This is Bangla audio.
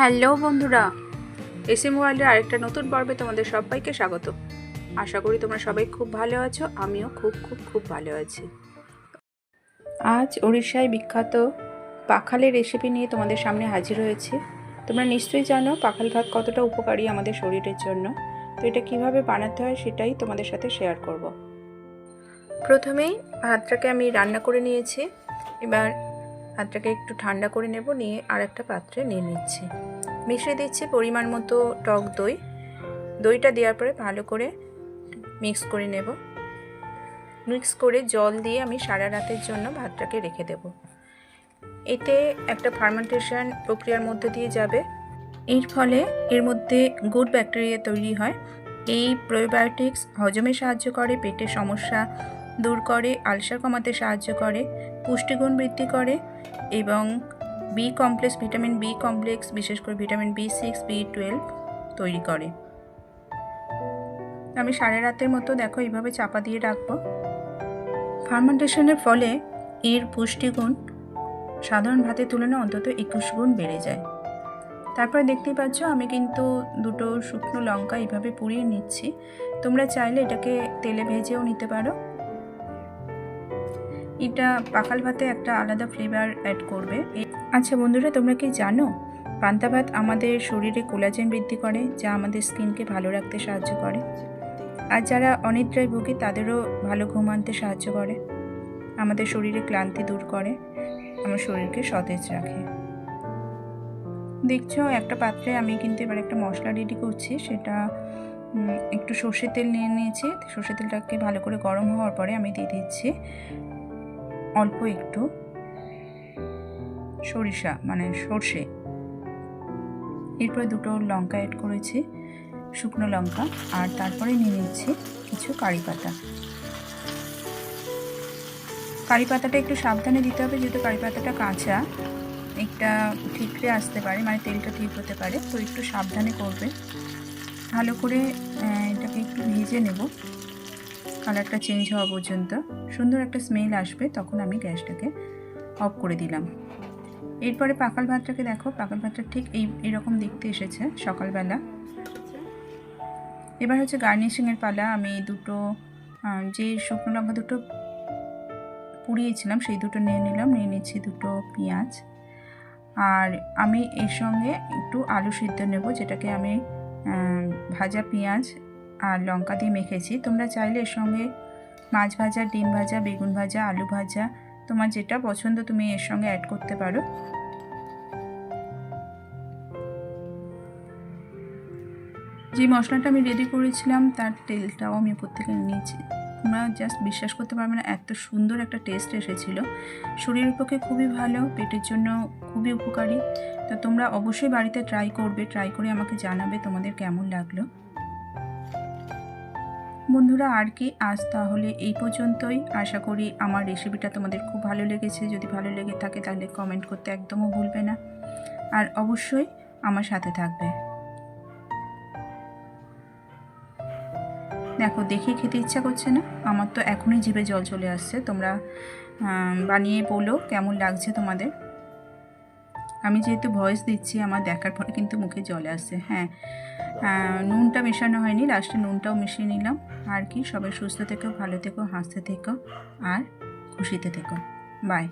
হ্যালো বন্ধুরা, এসএম ওয়ার্ল্ডের আরেকটা নতুন পর্বে তোমাদের সবাইকে স্বাগত। আশা করি তোমরা সবাই খুব ভালো আছো, আমিও খুব খুব খুব ভালো আছি। আজ ওড়িশায় বিখ্যাত পাখালের রেসিপি নিয়ে তোমাদের সামনে হাজির হয়েছি। তোমরা নিশ্চয়ই জানো পাখাল ভাত কতটা উপকারী আমাদের শরীরের জন্য। তো এটা কীভাবে বানাতে হয় সেটাই তোমাদের সাথে শেয়ার করব। প্রথমেই ভাতটাকে আমি রান্না করে নিয়েছি। এবার ভাতটাকে একটু ঠান্ডা করে নেব, নিয়ে আর একটা পাত্রে নিয়ে নিচ্ছি। মিশিয়ে দিচ্ছি পরিমাণ মতো টক দই। দইটা দেওয়ার পরে ভালো করে মিক্স করে নেব। মিক্স করে জল দিয়ে আমি সারা রাতের জন্য ভাতটাকে রেখে দেব। এতে একটা ফার্মেন্টেশন প্রক্রিয়ার মধ্যে দিয়ে যাবে। এর ফলে এর মধ্যে গুড ব্যাকটেরিয়া তৈরি হয়। এই প্রোবায়োটিক্স হজমে সাহায্য করে, পেটের সমস্যা দূর করে, আলসার কমাতে সাহায্য করে। পুষ্টিগুণ বৃদ্ধি করে এবং B complex vitamin B complex বিশেষ করে vitamin B six B twelve তৈরি করে। আমি সাড়ে রাতের মতো দেখো এইভাবে চাপা দিয়ে রাখব। ফার্মেন্টেশনের ফলে এর পুষ্টিগুণ সাধারণ ভাতের তুলনায় অন্তত একুশ গুণ বেড়ে যায়। তারপরে দেখতেই পাচ্ছ আমি কিন্তু দুটো শুকনো লঙ্কা এইভাবে পুড়িয়ে নিচ্ছি। তোমরা চাইলে এটাকে তেলে ভেজেও নিতে পারো। এটা পাকাল ভাতে একটা আলাদা ফ্লেভার অ্যাড করবে। আচ্ছা বন্ধুরা, তোমরা কি জানো? পান্তা ভাত আমাদের শরীরে কোলাজেন বৃদ্ধি করে, যা আমাদের স্কিনকে ভালো রাখতে সাহায্য করে। আর যারা অনিদ্রায় ভুগে, তাদেরও ভালো ঘুম আনতে সাহায্য করে। আমাদের শরীরে ক্লান্তি দূর করে, আমার শরীরকে সতেজ রাখে। দেখছ, একটা পাত্রে আমি কিন্তু এবার একটা মশলা রেডি করছি, সেটা একটু সর্ষের তেল নিয়ে নিয়েছি। সর্ষের তেলটাকে ভালো করে গরম হওয়ার পরে আমি দিয়ে দিচ্ছি অল্প একটু সরিষা মানে সর্ষে। এরপরে দুটো লঙ্কা অ্যাড করেছি, শুকনো লঙ্কা, আর তারপরে নিয়ে নিচ্ছি কিছু কারি পাতা। কারি পাতাটা একটু সাবধানে দিতে হবে, যেহেতু কারি পাতাটা কাঁচা, একটা ঠিকরে আসতে পারে মানে তেলটা ঠিক হতে পারে, তো একটু সাবধানে করবে। ভালো করে এটাকে একটু ভেজে নেব। কালারটা চেঞ্জ হওয়া পর্যন্ত সুন্দর একটা স্মেল আসবে, তখন আমি গ্যাসটাকে অফ করে দিলাম। এরপরে পাকাল ভাতটাকে দেখো, পাকাল ভাতটা ঠিক এই, এরকম দেখতে এসেছে সকালবেলা। এবার হচ্ছে গার্নিশিংয়ের পালা, আমি দুটো যে শুকনো লঙ্কা দুটো পুড়িয়েছিলাম, সেই দুটো নিয়ে নিলাম, নিয়ে নিচ্ছি দুটো পেঁয়াজ। আর আমি এর সঙ্গে একটু আলু সিদ্ধ নেব, যেটাকে আমি ভাজা পেঁয়াজ আর লঙ্কা দিয়ে মেখেছি। তোমরা চাইলে এর সঙ্গে মাছ ভাজা, ডিম ভাজা, বেগুন ভাজা, আলু ভাজা, তোমার যেটা পছন্দ তুমি এর সঙ্গে অ্যাড করতে পারো। যে মশলাটা আমি রেডি করেছিলাম, তার তেলটাও আমি উপর থেকে নিয়েছি। তোমরা জাস্ট বিশ্বাস করতে পারবে না, এত সুন্দর একটা টেস্ট এসেছিল। শরীরের পক্ষে খুবই ভালো, পেটের জন্য খুবই উপকারী। তো তোমরা অবশ্যই বাড়িতে ট্রাই করবে ট্রাই করে আমাকে জানাবে তোমাদের কেমন লাগল। বন্ধুরা, আর কি? আজ তাহলে এই পর্যন্তই। আশা করি আমার রেসিপিটা তোমাদের খুব ভালো লেগেছে। যদি ভালো লেগে থাকে তাহলে কমেন্ট করতে একদমও ভুলবে না। আর অবশ্যই আমার সাথে থাকবে। দেখো, দেখে খেতে ইচ্ছা করছে না। আমার তো এখনই জিভে জল চলে আসছে। তোমরা বানিয়ে বলো কেমন লাগছে তোমাদের। আমি যেহেতু ভয়েস দিচ্ছি, আমার দেখার পরে কিন্তু মুখে জলে আসছে। হ্যাঁ নুনটা মেশানো হয়নি লাস্টে নুনটাও মিশিয়ে নিলাম। আর কি, সবাই সুস্থ থেকো, ভালো থেকো, হাসতে থেকো, আর খুশিতে থেকো। বাই